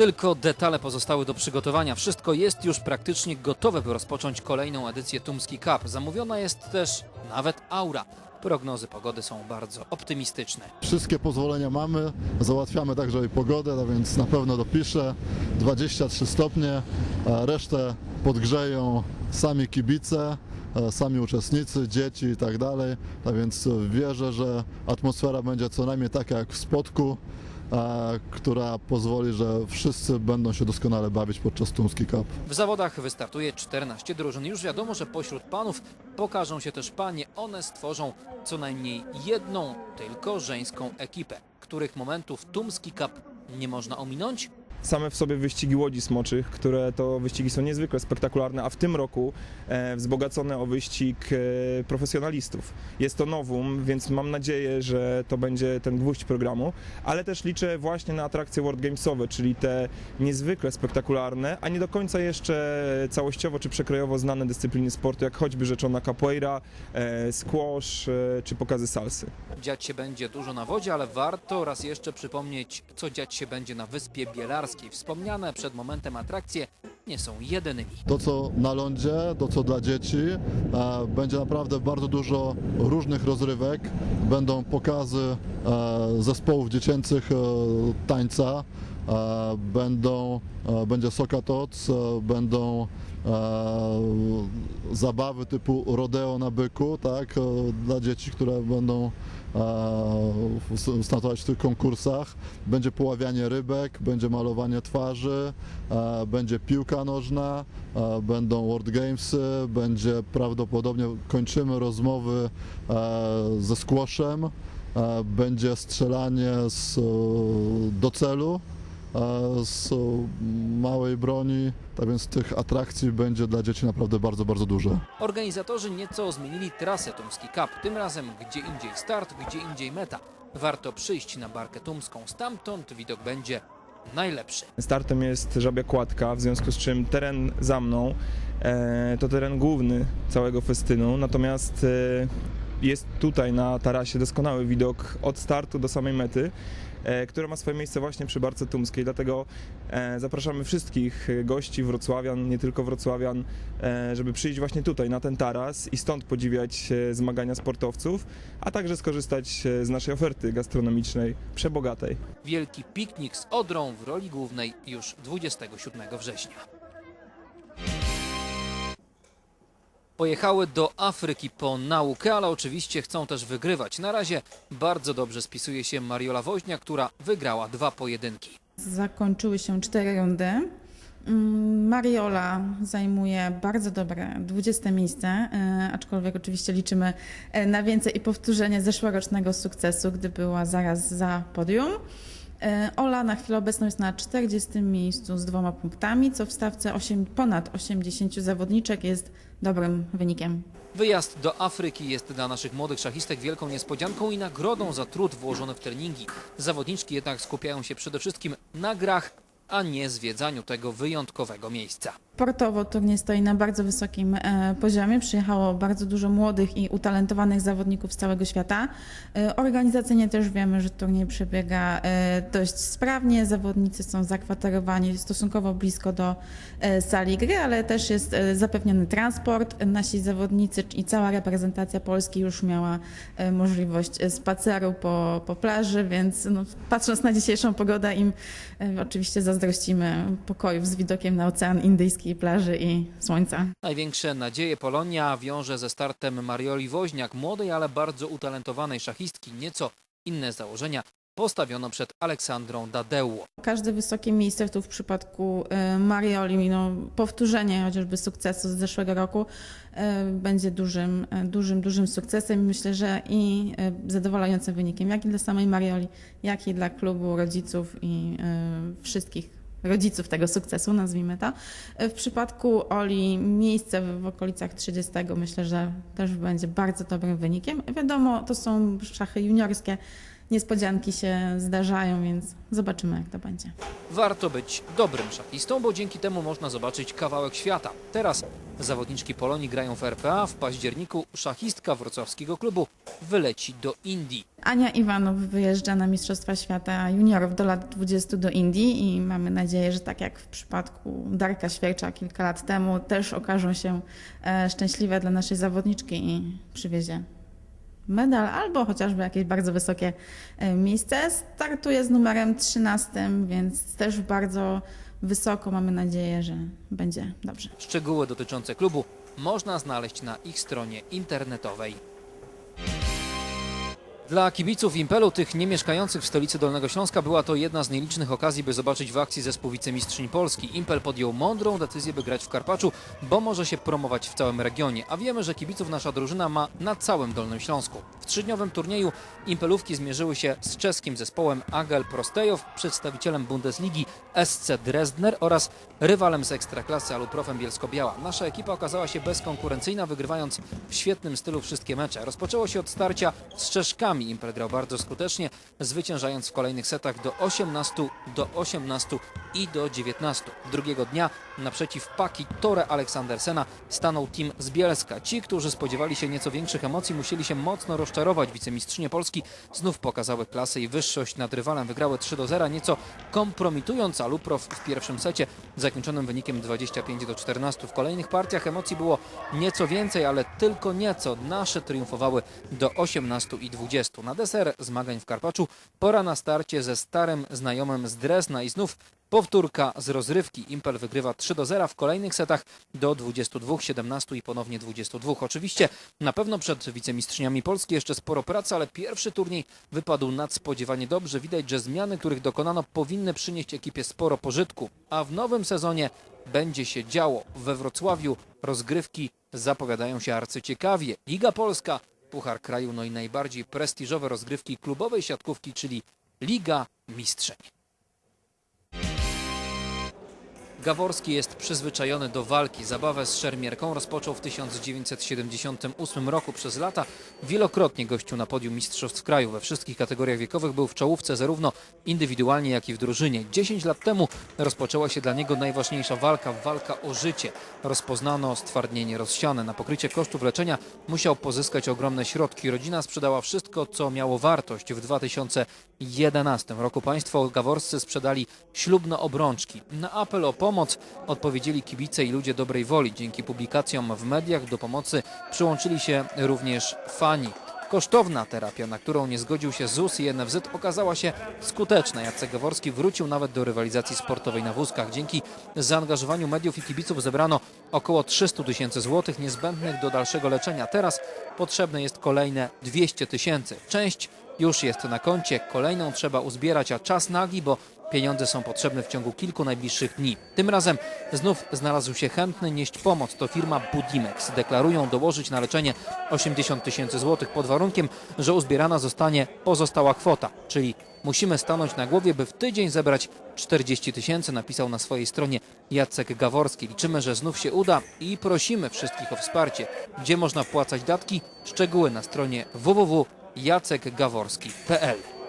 Tylko detale pozostały do przygotowania. Wszystko jest już praktycznie gotowe, by rozpocząć kolejną edycję Tumski Cup. Zamówiona jest też nawet aura. Prognozy pogody są bardzo optymistyczne. Wszystkie pozwolenia mamy, załatwiamy także i pogodę, no więc na pewno dopiszę. 23 stopnie, a resztę podgrzeją sami kibice, e, sami uczestnicy, dzieci i tak dalej. A więc wierzę, że atmosfera będzie co najmniej taka jak w Spodku, e, która pozwoli, że wszyscy będą się doskonale bawić podczas Tumski Cup. W zawodach wystartuje 14 drużyn. Już wiadomo, że pośród panów pokażą się też panie. One stworzą co najmniej jedną tylko żeńską ekipę, których momentów Tumski Cup nie można ominąć. Same w sobie wyścigi łodzi smoczych, które to wyścigi są niezwykle spektakularne, a w tym roku e, wzbogacone o wyścig e, profesjonalistów. Jest to nowum, więc mam nadzieję, że to będzie ten gwóźdź programu, ale też liczę właśnie na atrakcje World Gamesowe, czyli te niezwykle spektakularne, a nie do końca jeszcze całościowo czy przekrojowo znane dyscypliny sportu, jak choćby rzeczona capoeira, e, squash e, czy pokazy salsy. Dziać się będzie dużo na wodzie, ale warto raz jeszcze przypomnieć, co dziać się będzie na Wyspie Bielarskiej. Wspomniane przed momentem atrakcje nie są jedynymi. To, co na lądzie, to, co dla dzieci, e, będzie naprawdę bardzo dużo różnych rozrywek. Będą pokazy e, zespołów dziecięcych e, tańca, e, będą, e, będzie sokatoc, e, będą e, zabawy typu rodeo na byku, tak, e, dla dzieci, które będą startować w tych konkursach. Będzie poławianie rybek, będzie malowanie twarzy, będzie piłka nożna, będą World Gamesy, będzie prawdopodobnie kończymy rozmowy e, ze squashem, będzie strzelanie z, do celu z małej broni, tak więc tych atrakcji będzie dla dzieci naprawdę bardzo, bardzo dużo. Organizatorzy nieco zmienili trasę Tumski Cup. Tym razem gdzie indziej start, gdzie indziej meta. Warto przyjść na barkę tumską. Stamtąd widok będzie najlepszy. Startem jest żabia kładka, w związku z czym teren za mną e, to teren główny całego festynu, natomiast e, jest tutaj na tarasie doskonały widok od startu do samej mety, która ma swoje miejsce właśnie przy Barce Tumskiej, dlatego e, zapraszamy wszystkich gości wrocławian, nie tylko wrocławian, e, żeby przyjść właśnie tutaj na ten taras i stąd podziwiać e, zmagania sportowców, a także skorzystać e, z naszej oferty gastronomicznej przebogatej. Wielki piknik z Odrą w roli głównej już 27 września. Pojechały do Afryki po naukę, ale oczywiście chcą też wygrywać. Na razie bardzo dobrze spisuje się Mariola Woźnia, która wygrała dwa pojedynki. Zakończyły się cztery rundy. Mm, Mariola zajmuje bardzo dobre 20 miejsce, e, aczkolwiek oczywiście liczymy e, na więcej i powtórzenie zeszłorocznego sukcesu, gdy była zaraz za podium. E, Ola na chwilę obecną jest na 40 miejscu z dwoma punktami, co w stawce 8, ponad 80 zawodniczek jest dobrym wynikiem. Wyjazd do Afryki jest dla naszych młodych szachistek wielką niespodzianką i nagrodą za trud włożony w treningi. Zawodniczki jednak skupiają się przede wszystkim na grach, a nie zwiedzaniu tego wyjątkowego miejsca. Sportowo turniej stoi na bardzo wysokim e, poziomie. Przyjechało bardzo dużo młodych i utalentowanych zawodników z całego świata. E, organizacyjnie też wiemy, że turniej przebiega e, dość sprawnie. Zawodnicy są zakwaterowani stosunkowo blisko do sali gry, ale też jest zapewniony transport. Nasi zawodnicy i cała reprezentacja Polski już miała możliwość spaceru po, po plaży, więc no, patrząc na dzisiejszą pogodę im oczywiście zazdrościmy pokojów z widokiem na Ocean Indyjski, plaży i słońca. Największe nadzieje Polonia wiąże ze startem Marioli Woźniak, młodej, ale bardzo utalentowanej szachistki. Nieco inne założenia postawiono przed Aleksandrą Dadeło. Każde wysokie miejsce tu w przypadku e, Marioli, no, powtórzenie chociażby sukcesu z zeszłego roku e, będzie dużym, e, dużym, dużym sukcesem. Myślę, że i zadowalającym wynikiem, jak i dla samej Marioli, jak i dla klubu, rodziców i wszystkich rodziców tego sukcesu, nazwijmy to. E, W przypadku Oli miejsce w, w okolicach 30 myślę, że też będzie bardzo dobrym wynikiem. Wiadomo, to są szachy juniorskie, niespodzianki się zdarzają, więc zobaczymy, jak to będzie. Warto być dobrym szachistą, bo dzięki temu można zobaczyć kawałek świata. Teraz zawodniczki Polonii grają w RPA, w październiku szachistka wrocławskiego klubu wyleci do Indii. Ania Iwanow wyjeżdża na Mistrzostwa Świata Juniorów do lat 20 do Indii i mamy nadzieję, że tak jak w przypadku Darka Świercza kilka lat temu, też okażą się e, szczęśliwe dla naszej zawodniczki i przywiezie medal albo chociażby jakieś bardzo wysokie e, miejsce. Startuje z numerem 13, więc też bardzo wysoko mamy nadzieję, że będzie dobrze. Szczegóły dotyczące klubu można znaleźć na ich stronie internetowej. Dla kibiców Impelu, tych nie mieszkających w stolicy Dolnego Śląska, była to jedna z nielicznych okazji, by zobaczyć w akcji zespół wicemistrzyń Polski. Impel podjął mądrą decyzję, by grać w Karpaczu, bo może się promować w całym regionie. A wiemy, że kibiców nasza drużyna ma na całym Dolnym Śląsku. Trzydniowym turnieju Impelówki zmierzyły się z czeskim zespołem Agel Prostejow, przedstawicielem Bundesligi SC Dresdner oraz rywalem z Ekstraklasy Aluprofem Bielsko-Biała. Nasza ekipa okazała się bezkonkurencyjna, wygrywając w świetnym stylu wszystkie mecze. Rozpoczęło się od starcia z Czeszkami. Impel grał bardzo skutecznie, zwyciężając w kolejnych setach do 18, do 18 i do 19. Drugiego dnia naprzeciw Paki Tore Aleksandersena stanął team z Bielska. Ci, którzy spodziewali się nieco większych emocji, musieli się mocno rozczarować. Wicemistrzynie Polski znów pokazały klasę i wyższość nad rywalem. Wygrały 3 do 0, nieco kompromitując Aluprof w pierwszym secie, zakończonym wynikiem 25 do 14. W kolejnych partiach emocji było nieco więcej, ale tylko nieco. Nasze triumfowały do 18 i 20. Na deser zmagań w Karpaczu pora na starcie ze starym znajomym z Dresna i znów Powtórka z rozrywki. Impel wygrywa 3 do 0 w kolejnych setach do 22, 17 i ponownie 22. Oczywiście na pewno przed wicemistrzyniami Polski jeszcze sporo pracy, ale pierwszy turniej wypadł nadspodziewanie dobrze. Widać, że zmiany, których dokonano powinny przynieść ekipie sporo pożytku. A w nowym sezonie będzie się działo. We Wrocławiu rozgrywki zapowiadają się arcyciekawie. Liga Polska, Puchar Kraju, no i najbardziej prestiżowe rozgrywki klubowej siatkówki, czyli Liga Mistrzeń. Gaworski jest przyzwyczajony do walki. Zabawę z szermierką rozpoczął w 1978 roku. Przez lata wielokrotnie gościł na podium Mistrzostw Kraju. We wszystkich kategoriach wiekowych był w czołówce zarówno indywidualnie, jak i w drużynie. 10 lat temu rozpoczęła się dla niego najważniejsza walka, walka o życie. Rozpoznano stwardnienie rozsiane. Na pokrycie kosztów leczenia musiał pozyskać ogromne środki. Rodzina sprzedała wszystko, co miało wartość. W 2011 roku państwo gaworscy sprzedali ślubne obrączki. Na apel o pomoc odpowiedzieli kibice i ludzie dobrej woli. Dzięki publikacjom w mediach do pomocy przyłączyli się również fani. Kosztowna terapia, na którą nie zgodził się ZUS i NFZ, okazała się skuteczna. Jacek Gaworski wrócił nawet do rywalizacji sportowej na wózkach. Dzięki zaangażowaniu mediów i kibiców zebrano około 300 tysięcy złotych niezbędnych do dalszego leczenia. Teraz potrzebne jest kolejne 200 tysięcy. Część już jest na koncie, kolejną trzeba uzbierać, a czas nagi, bo Pieniądze są potrzebne w ciągu kilku najbliższych dni. Tym razem znów znalazł się chętny nieść pomoc. To firma Budimex. Deklarują dołożyć na leczenie 80 tysięcy złotych pod warunkiem, że uzbierana zostanie pozostała kwota. Czyli musimy stanąć na głowie, by w tydzień zebrać 40 tysięcy, napisał na swojej stronie Jacek Gaworski. Liczymy, że znów się uda i prosimy wszystkich o wsparcie. Gdzie można wpłacać datki? Szczegóły na stronie www.jacekgaworski.pl